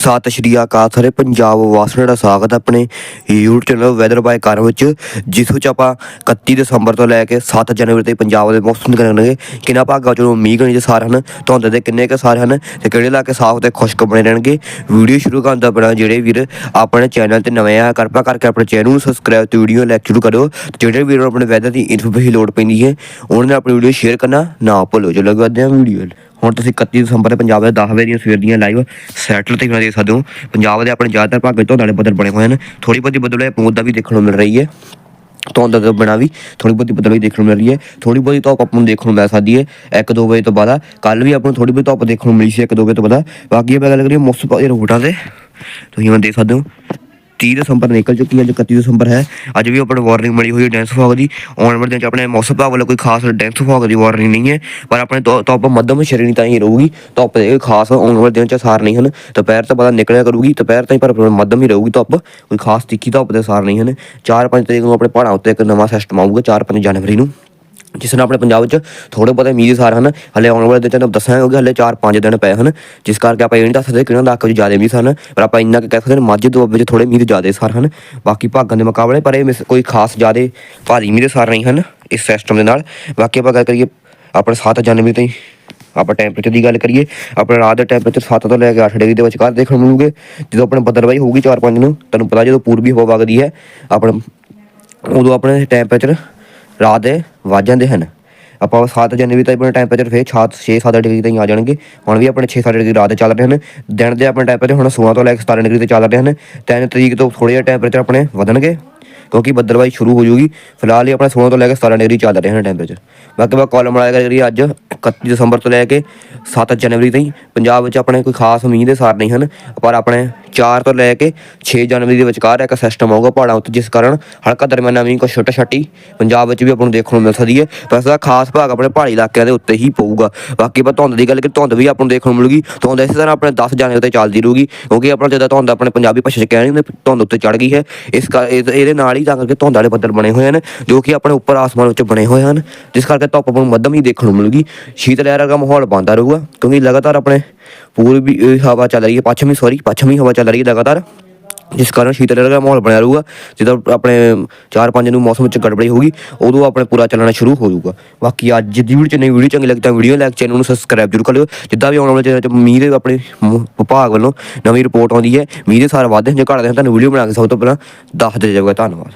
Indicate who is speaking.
Speaker 1: ਸਤਿ ਸ਼੍ਰੀ ਅਕਾਲ ਸਾਰੇ ਪੰਜਾਬ ਵਾਸੀਆਂ ਦਾ ਸਵਾਗਤ ਹੈ ਆਪਣੇ YouTube ਚੈਨਲ ਵੈਦਰ ਬਾਈ ਕਾਰ ਵਿੱਚ, ਜਿਸ ਵਿੱਚ ਆਪਾਂ 31 ਦਸੰਬਰ ਤੋਂ ਲੈ ਕੇ 7 ਜਨਵਰੀ ਤੱਕ ਪੰਜਾਬ ਦੇ ਮੌਸਮ ਦੀ ਕਰਾਂਗੇ ਕਿੰਨਾ ਭਾਗਾਂ ਚੋਂ ਮੀਂਹ ਕਣੀ ਦੇ ਸਾਰ ਹਨ ਧੁੰਦ ਦੇ ਕਿੰਨੇ ਕੁ ਸਾਰ ਹਨ ਤੇ ਕਿਹੜੇ ਇਲਾਕੇ ਸਾਫ਼ ਤੇ ਖੁਸ਼ਕ ਬਣੇ ਰਹਿਣਗੇ। ਵੀਡੀਓ ਸ਼ੁਰੂ ਕਰਨ ਤੋਂ ਪਹਿਲਾਂ ਜਿਹੜੇ ਵੀਰ ਆਪਣੇ ਚੈਨਲ ਤੇ ਨਵੇਂ ਆ, ਕਿਰਪਾ ਕਰਕੇ ਆਪਣੇ ਚੈਨਲ ਨੂੰ ਸਬਸਕ੍ਰਾਈਬ ਤੇ ਵੀਡੀਓ ਲਾਈਕ ਸ਼ੁਰੂ ਕਰੋ ਤੇ ਜਿਹੜੇ ਵੀਰ ਨੂੰ ਆਪਣੇ ਵੈਦਰ ਦੀ ਇਨਫੋਰਮੇਸ਼ਨ ਲੋਡ ਪੈਂਦੀ ਹੈ, ਉਹਨਾਂ ਨੇ ਆਪਣੀ ਵੀਡੀਓ ਸ਼ੇਅਰ ਕਰਨਾ ਨਾ ਭੁੱਲੋ। ਚਲੋ ਕਰਦੇ ਹਾਂ ਵੀਡੀਓ ਹੁਣ ਤੁਸੀਂ 31 ਦਸੰਬਰ ਦੇ ਪੰਜਾਬ ਦੇ 10 ਵਜੇ ਦੀਆਂ ਸਵੇਰ ਦੀਆਂ ਲਾਈਵ ਸੈਟਲ ਤੇ ਦੇਖ ਸਕਦੇ ਹੋ। ਪੰਜਾਬ ਦੇ ਆਪਣੇ ਜ਼ਿਆਦਾਤਰ ਭਾਗਾਂ 'ਚ ਧੁੰਦ ਵਾਲੇ ਬੱਦਲ ਬਣੇ ਹੋਏ ਹਨ। ਥੋੜੀ ਬਹੁਤੀ ਬੱਦਲ ਹੈ ਪੂੰਦ ਦਾ ਵੀ ਦੇਖਣ ਨੂੰ ਮਿਲ ਰਹੀ ਹੈ। ਧੁੰਦ ਦਾ ਬਣਾ ਵੀ ਥੋੜੀ ਬਹੁਤੀ ਬਦਲ ਵੀ ਦੇਖਣ ਨੂੰ ਮਿਲ ਰਹੀ ਹੈ। ਥੋੜੀ ਬਹੁਤੀ ਧੁੱਪ ਆਪਾਂ ਨੂੰ ਦੇਖਣ ਨੂੰ ਮਿਲ ਸਕਦੀ ਹੈ 1-2 ਵਜੇ ਤੋਂ ਬਾਅਦ। ਕੱਲ ਵੀ ਆਪਾਂ ਨੂੰ ਥੋੜੀ ਬਹੁਤੀ ਧੁੱਪ ਦੇਖਣ ਨੂੰ ਮਿਲੀ ਸੀ 1-2 ਵਜੇ ਤੋਂ ਬਾਅਦ। ਬਾਕੀ ਆਪਾਂ ਗੱਲ ਕਰੀਏ ਮੌਸਮ ਦੇ ਰੂਟਾਂ ਤੇ। ਤੁਸੀਂ ਹੁਣ ਦੇਖ ਸਕਦੇ ਹੋ। 30 ਦਸੰਬਰ ਨਿਕਲ ਚੁੱਕੀ ਹੈ, ਅੱਜ 31 ਦਸੰਬਰ ਹੈ। ਅੱਜ ਵੀ ਆਪਾਂ ਵਾਰਨਿੰਗ ਮਿਲੀ ਹੋਈ ਹੈ ਡੈਂਸ ਫੌਗ ਦੀ। ਆਉਣ ਵਾਲੇ ਦਿਨ ਚ ਆਪਣੇ ਮੌਸਮ ਵਿਭਾਗ ਵੱਲੋਂ ਕੋਈ ਖਾਸ ਡੈਂਸ ਫੌਗ ਦੀ ਵਾਰਨਿੰਗ ਨਹੀਂ ਹੈ। ਪਰ ਆਪਣੇ ਧੁੱਪ ਮੱਧਮ ਸ਼੍ਰੇਣੀ ਤਾਂ ਹੀ ਰਹੂਗੀ। ਧੁੱਪ ਦੇ ਖਾਸ ਆਉਣ ਵਾਲੇ ਦਿਨ ਚ ਸਾਰ ਨਹੀਂ ਹਨ। ਦੁਪਹਿਰ ਤੋਂ ਬਾਅਦ ਨਿਕਲਿਆ ਕਰੂਗੀ। ਦੁਪਹਿਰ ਤਾਈਂ ਪਰ ਮੱਧਮ ਹੀ ਰਹੂਗੀ ਧੁੱਪ ਕੋਈ ਖਾਸ ਤਿੱਖੀ ਧੁੱਪ ਦੇ ਸਾਰ ਨਹੀਂ ਹਨ। 4-5 ਤਰੀਕ ਨੂੰ ਆਪਣੇ ਪਹਾੜਾਂ ਉੱਤੇ ਇੱਕ ਨਵਾਂ ਸਿਸਟਮ ਆਊਗਾ 4-5 ਜਨਵਰੀ ਨੂੰ। ਜਿਸ ਨਾਲ ਆਪਣੇ ਪੰਜਾਬ ਵਿੱਚ ਥੋੜੇ ਬਹੁਤੇ ਮੀਂਹ ਦੇ ਸਾਰ ਹਨ। ਹਲੇ ਆਉਣ ਵਾਲੇ ਦਿਨ ਤੁਹਾਨੂੰ ਦੱਸਾਂਗੇ ਕਿ ਹਲੇ 4-5 ਦਿਨ ਪਏ ਹਨ, ਜਿਸ ਕਰਕੇ ਆਪਾਂ ਇਹ ਨਹੀਂ ਦੱਸ ਸਕਦੇ ਕਿਹਨਾਂ ਇਲਾਕੇ ਵਿੱਚ ਜ਼ਿਆਦਾ ਮੀਂਹ ਹਨ ਪਰ ਆਪਾਂ ਇੰਨਾ ਕੁ ਕਹਿ ਸਕਦੇ ਹਾਂ, ਮਾਝੇ ਦੁਆਬੇ ਵਿੱਚ ਥੋੜੇ ਮੀਂਹ ਦੇ ਜ਼ਿਆਦਾ ਸਾਰ ਹਨ। ਬਾਕੀ ਭਾਗਾਂ ਦੇ ਮੁਕਾਬਲੇ ਪਰ ਇਹ ਮਿਸ- ਕੋਈ ਖਾਸ ਜ਼ਿਆਦਾ ਭਾਰੀ ਮੀਂਹ ਦੇ ਸਾਰ ਨਹੀਂ ਹਨ ਇਸ ਸਿਸਟਮ ਦੇ ਨਾਲ। ਬਾਕੀ ਆਪਾਂ ਗੱਲ ਕਰੀਏ ਆਪਣੇ 7 ਜਨਵਰੀ ਤਾਈਂ, ਆਪਾਂ ਟੈਂਪਰੇਚਰ ਦੀ ਗੱਲ ਕਰੀਏ, ਆਪਣੇ ਰਾਤ ਦਾ ਟੈਂਪਰੇਚਰ 7 ਤੋਂ ਲੈ ਕੇ 8 ਡਿਗਰੀ ਦੇ ਵਿਚਕਾਰ ਦੇਖਣ ਨੂੰ ਮਿਲੂਗੇ। ਜਦੋਂ ਆਪਣੇ ਬੱਦਲਵਾਈ ਹੋਊਗੀ 4-5 ਨੂੰ ਤੁਹਾਨੂੰ ਪਤਾ ਜਦੋਂ ਪੂਰਬੀ ਹਵਾ ਵਗਦੀ ਹੈ, ਆਪਣਾ ਉਦੋਂ ਆਪਣੇ ਟੈਂਪਰੇਚਰ ਰਾਤ ਦੇ ਵੱਧ ਜਾਂਦੇ ਹਨ। ਆਪਾਂ 7 ਜਨਵਰੀ ਤੱਕ ਆਪਣੇ ਟੈਂਪਰੇਚਰ ਫੇਰ 6-7 ਡਿਗਰੀ ਤਾਈਂ ਆ ਜਾਣਗੇ। ਹੁਣ ਵੀ ਆਪਣੇ 6-7 ਡਿਗਰੀ ਰਾਤ ਦੇ ਚੱਲ ਰਹੇ ਹਨ। ਦਿਨ ਦੇ ਆਪਣੇ ਟੈਂਪਰੇਚਰ ਹੁਣ 16 ਤੋਂ ਲੈ ਕੇ 17 ਡਿਗਰੀ ਤੇ ਚੱਲ ਰਹੇ ਹਨ। 3 ਤਰੀਕ ਤੋਂ ਥੋੜੇ ਜਿਹਾ ਟੈਂਪਰੇਚਰ ਆਪਣੇ ਵਧਣਗੇ, ਕਿਉਂਕਿ ਬੱਦਲਵਾਈ ਸ਼ੁਰੂ ਹੋ ਜੂਗੀ ਫਿਲਹਾਲ ਹੀ ਆਪਣਾ 16 ਤੋਂ ਲੈ ਕੇ 17 ਡਿਗਰੀ ਚੱਲ ਰਹੇ ਹਨ ਟੈਂਪਰੇਚਰ ਬਾਕੀ ਬਾ ਕਾਲਮ ਆਏਗਾ ਜਿਹੜੀ ਅੱਜ 31 ਦਸੰਬਰ ਤੋਂ ਲੈ ਕੇ 7 ਜਨਵਰੀ ਤਾਈਂ। ਪੰਜਾਬ ਵਿੱਚ ਆਪਣੇ ਕੋਈ ਖਾਸ ਮੀਂਹ ਦੇ ਸਾਰ ਨਹੀਂ ਹਨ, ਪਰ ਆਪਣੇ 4 ਤੋਂ ਲੈ ਕੇ 6 ਜਨਵਰੀ ਦੇ ਵਿਚਕਾਰ ਇੱਕ ਸਿਸਟਮ ਆਊਗਾ ਪਹਾੜਾਂ ਉੱਤੇ, ਜਿਸ ਕਾਰਨ ਹਲਕਾ ਦਰਮਿਆਨਾ ਮੀਂਹ ਕੋ ਛੋਟਾ ਛੱਟੀ ਪੰਜਾਬ ਵਿੱਚ ਵੀ ਆਪਾਂ ਨੂੰ ਦੇਖਣ ਨੂੰ ਮਿਲ ਸਕਦੀ ਹੈ। ਪਰ ਇਸ ਦਾ ਖਾਸ ਭਾਗ ਆਪਣੇ ਪਹਾੜੀ ਇਲਾਕਿਆਂ ਦੇ ਉੱਤੇ ਹੀ ਪਊਗਾ। ਬਾਕੀ ਆਪਾਂ ਧੁੰਦ ਦੀ ਗੱਲ ਕਿ ਧੁੰਦ ਵੀ ਆਪਾਂ ਨੂੰ ਦੇਖਣ ਨੂੰ ਮਿਲੂਗੀ। ਧੁੰਦ ਇਸੇ ਤਰ੍ਹਾਂ ਆਪਣੇ 10 ਜਨਵਰੀ ਤੇ ਚੱਲਦੀ ਰਹੂਗੀ, ਕਿਉਂਕਿ ਆਪਣਾ ਜਦੋਂ ਧੁੰਦ ਆਪਣੇ ਪੰਜਾਬੀ ਭਾਸ਼ਾ 'ਚ ਕਹਿ ਧੁੰਦ ਉੱਤੇ ਚੜ ਗਈ ਹੈ। ਇਸ ਕਰ ਇਹ- ਇਹਦੇ ਨਾਲ ਹੀ ਤਾਂ ਕਰਕੇ ਧੁੰਦ ਵਾਲੇ ਬੱਦਲ ਬਣੇ ਹੋਏ ਹਨ, ਜੋ ਕਿ ਆਪਣੇ ਉੱਪਰ ਆਸਮਾਨ ਵਿੱਚ ਬਣੇ ਹੋਏ ਹਨ, ਜਿਸ ਕਰਕੇ ਧੁੱਪ ਆਪਾਂ ਨੂੰ ਮੱਧਮ ਹੀ ਦੇਖਣ ਨੂੰ ਮਿਲੂਗੀ। ਸ਼ੀਤ ਲਹਿਰ ਦਾ ਮਾਹੌਲ ਬਣਦਾ ਰਹੂਗਾ। ਕਿਉਂਕਿ ਲਗਾਤਾਰ ਆਪਣੇ ਪੂਰਬੀ ਅਹ, ਹਵਾ ਚੱਲ ਰਹੀ ਹੈ ਪੱਛਮੀ ਸੌਰੀ ਪੱਛਮੀ ਹਵਾ ਚੱਲ ਰਹੀ ਹੈ ਲਗਾਤਾਰ ਜਿਸ ਕਾਰਨ ਸ਼ੀਤਲ ਲਹਿਰ ਦਾ ਮਾਹੌਲ ਬਣਿਆ ਰਹੂਗਾ ਜਦੋਂ ਆਪਣੇ 4-5 ਨੂੰ ਮੌਸਮ ਵਿੱਚ ਗੜਬੜੀ ਹੋਊਗੀ ਉਦੋਂ ਆਪਣੇ ਪੂਰਾ ਚੱਲਣਾ ਸ਼ੁਰੂ ਹੋ ਜਾਊਗਾ। ਬਾਕੀ ਅੱਜ ਦੀ ਵੀਡੀਓ ਚ ਨਵੀਂ ਵੀਡੀਓ ਚੰਗੀ ਲੱਗੀ ਤਾਂ ਵੀਡੀਓ ਲਾਈਕ ਚੈਨਲ ਨੂੰ ਸਬਸਕ੍ਰਾਈਬ ਜ਼ਰੂਰ ਕਰ ਲਿਓ ਜਿੱਦਾਂ ਵੀ ਆਉਣ ਵਾਲੇ ਦਿਨਾਂ ਚ ਮੀਂਹ ਦੇ ਆਪਣੇ ਵਿਭਾਗ ਵੱਲੋਂ ਨਵੀਂ ਰਿਪੋਰਟ ਆਉਂਦੀ ਹੈ ਮੀਂਹ ਦੇ ਸਾਰ ਵਾਧੇ ਜੇ ਘਟਦੇ ਹਨ ਤੁਹਾਨੂੰ ਵੀਡੀਓ ਬਣਾ ਕੇ ਸਭ ਤੋਂ ਪਹਿਲਾਂ ਦੱਸ ਦੇ ਜਾਊਗਾ ਧੰਨਵਾਦ।